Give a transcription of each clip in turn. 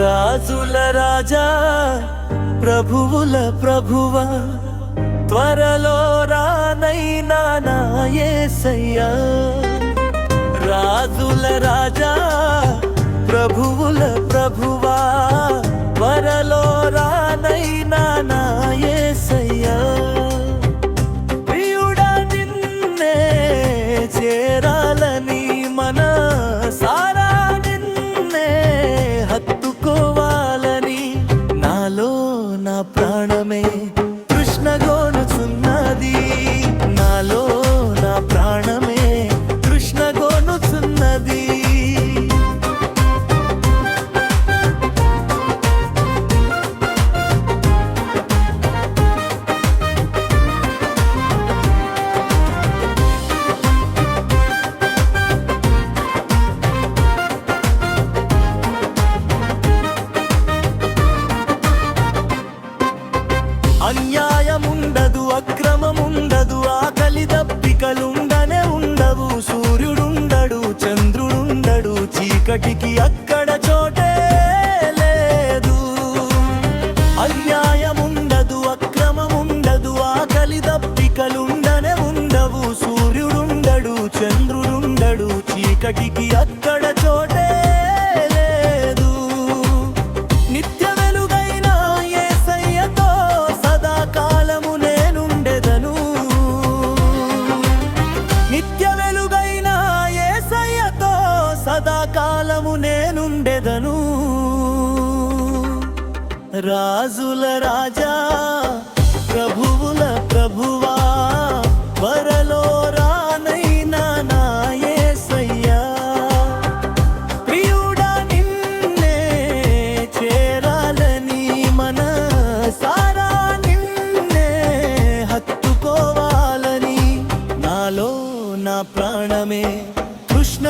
రాజుల రాజా ప్రభువుల ప్రభువ త్వరలో రానైనా నాయసయ్యా రాజుల రాజా ప్రభువుల ప్రభువా అన్యాయముండదు అక్రమముండదు ఆకలి దప్పికలుండనే ఉండవు. సూర్యుడుండడు చంద్రుడుండడు చీకటికి అక్కడ చోటే లేదు. అన్యాయముండదు అక్రమముండదు ఆకలి దప్పికలుండనే ఉండవు. సూర్యుడుండడు చంద్రుడుండడు చీకటికి అక్కడ నేనుండెదను రాజుల రాజా ప్రభువుల ప్రభువా వరలో రానైనా నా యేసయ్యా ప్రియుడా నిన్నే చేరాలని మన సారా నిన్నే హత్తుకోవాలని నాలో నా ప్రాణమే కృష్ణ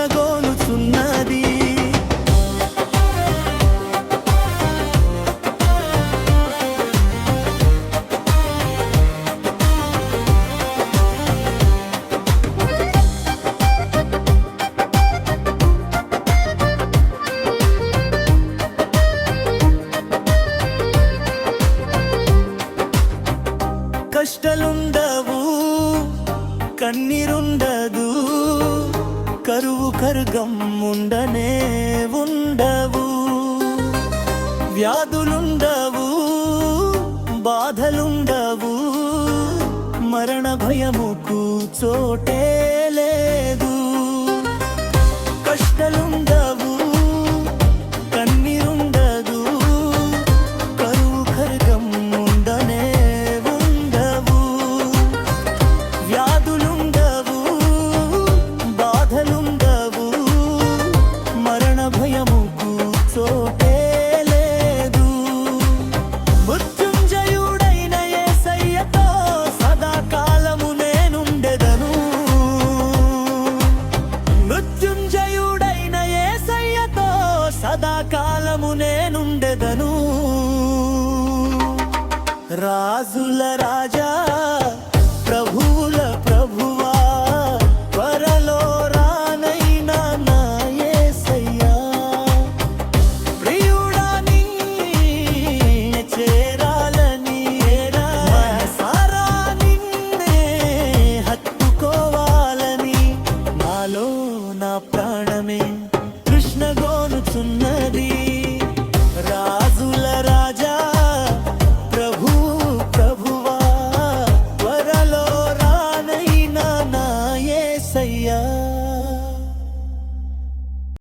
కష్టలుండవు కన్నీరుండదు కరువు కరుగం ఉండనే ఉండవు. వ్యాధులుండవు బాధలుండవు మరణ భయముకు చోటే రాజుల రాజా